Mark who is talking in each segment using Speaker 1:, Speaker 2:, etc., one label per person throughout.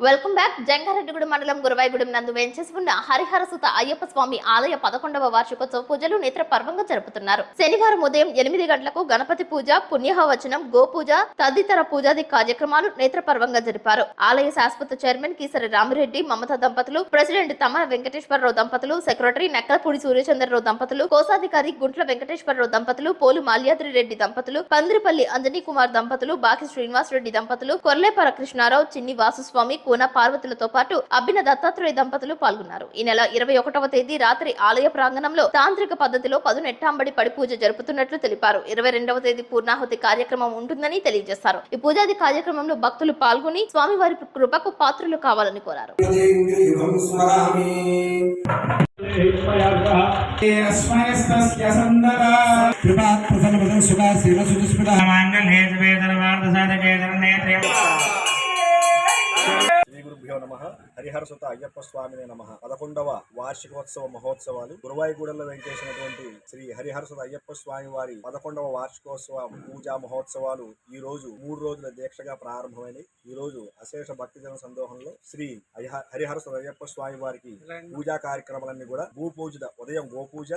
Speaker 1: Welcome back Jangareddygudem మండలం గురవాయిగూడెం నందు వేంచేసి ఉన్న హరిహర సుత అయ్యప్ప స్వామి ఆలయ పదకొండవ వార్షికోత్సవ పూజలు నేత్ర పర్వంగా జరుపుతున్నారు. శనివారం ఉదయం ఎనిమిది గంటలకు గణపతి పూజ పుణ్యహవచనం గోపూజ తదితర పూజాది కార్యక్రమాలు నేత్ర పర్వంగా జరిపారు. ఆలయ శాశ్వత చైర్మన్ కీసరి రామిరెడ్డి మమత దంపతులు ప్రెసిడెంట్ తమ వెంకటేశ్వరరావు దంపతులు సెక్రటరీ నక్కలపూడి సూర్యచంద్రరావు దంపతులు కోశాధికారి గుంట్ల వెంకటేశ్వరరావు దంపతులు పోలు మాల్యాద్రి రెడ్డి దంపతులు పందిరిపల్లి అంజనీ కుమార్ దంపతులు బాకి శ్రీనివాస్ రెడ్డి దంపతులు కొర్లేపర కృష్ణారావు చిన్ని వాసుస్వామి కూన పార్వతులతో పాటు అబ్బిన దత్తాత్రేయ దంపతులు పాల్గొన్నారు. ఈ నెల ఇరవై ఒకటవ తేదీ రాత్రి ఆలయ ప్రాంగణంలో తాంత్రిక పద్ధతిలో పదునెట్టాంబడి పడి పూజ జరుపుతున్నట్లు తెలిపారు. ఇరవై రెండవ తేదీ పూర్ణాహుతి కార్యక్రమం ఉంటుందని తెలియజేశారు. ఈ పూజాది కార్యక్రమంలో భక్తులు పాల్గొని స్వామివారి కృపకు పాత్రులు కావాలని కోరారు.
Speaker 2: యుగం స్మరామి
Speaker 3: మాంగళ్యే వేదనవార్ధసాధకేతన నేత్ర
Speaker 4: శ్రీ గురుభ్యో నమ. హరిహర సుత అయ్యప్ప స్వామిని నమ. పదకొండవ వార్షికోత్సవ మహోత్సవాలు. గురువాయిగూడెంలో వెంకటేసినటువంటి శ్రీ హరిహర సుత అయ్యప్ప స్వామి వారి పదకొండవ వార్షికోత్సవ పూజా మహోత్సవాలు ఈ రోజు మూడు రోజుల దీక్షగా ప్రారంభమైనవి ఈ రోజు అశేష భక్తిజన సందోహంలో శ్రీ హరిహ- హరిహర సుత అయ్యప్ప స్వామి వారికి పూజా కార్యక్రమాలన్నీ కూడా భూ పూజ ఉదయం గోపూజ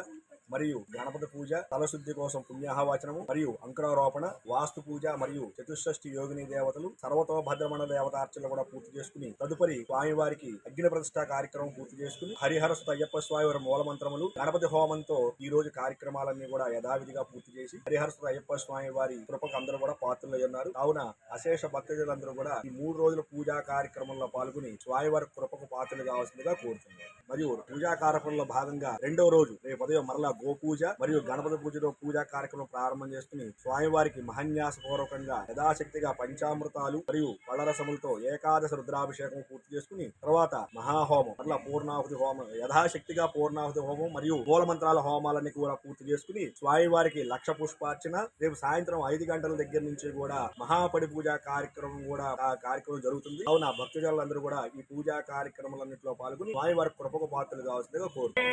Speaker 4: మరియు గణపతి పూజ తలశుద్ధి కోసం పుణ్యాహవాచనము మరియు అంకురారోపణ వాస్తు పూజ మరియు చతుషష్ఠి యోగిని దేవతలు సర్వతోభద్రమణ దేవతార్చనలు కూడా పూర్తి చేసుకుని తదుపరి స్వామివారికి అగ్ని ప్రతిష్ఠా కార్యక్రమం పూర్తి చేసుకుని హరిహర అయ్యప్ప స్వామివారి మూల మంత్రములు గణపతి హోమంతో ఈ రోజు కార్యక్రమాలన్నీ కూడా యథావిధిగా పూర్తి చేసి హరిహరసుత అయ్యప్ప స్వామి వారి కృపకు అందరూ కూడా పాత్రలై ఉన్నారు. కావున అశేష భక్తులందరూ కూడా ఈ మూడు రోజుల పూజా కార్యక్రమంలో పాల్గొని స్వామివారి కృపకు పాత్రలు కావాల్సిందిగా కోరుతున్నారు మరియు పూజా కార్యక్రమంలో భాగంగా రెండవ రోజు రేపు ఉదయం మరలా గోపూజ మరియు గణపతి పూజలో పూజా కార్యక్రమం ప్రారంభం చేసుకుని స్వామివారికి మహన్యాస పూర్వకంగా యథాశక్తిగా పంచామృతాలు మరియు పళ్ళరసములతో ఏకాదశ రుద్రాభిషేకం పూర్తి చేసుకుని తర్వాత మహాహోమం అట్లా పూర్ణాహుతి హోమం యథాశక్తిగా పూర్ణాహుతి హోమం మరియు మూలమంత్రాల హోమాలన్నీ కూడా పూర్తి చేసుకుని స్వామివారికి లక్ష పుష్పార్చన రేపు సాయంత్రం ఐదు గంటల దగ్గర నుంచి కూడా మహాపడి పూజా కార్యక్రమం కూడా ఆ కార్యక్రమం జరుగుతుంది. కావున భక్తుజనులందరూ కూడా ఈ పూజా కార్యక్రమాలన్నింటిలో పాల్గొని స్వామివారి కృపకు పాత్రలు కావాల్సిందిగా కోరుతున్నారు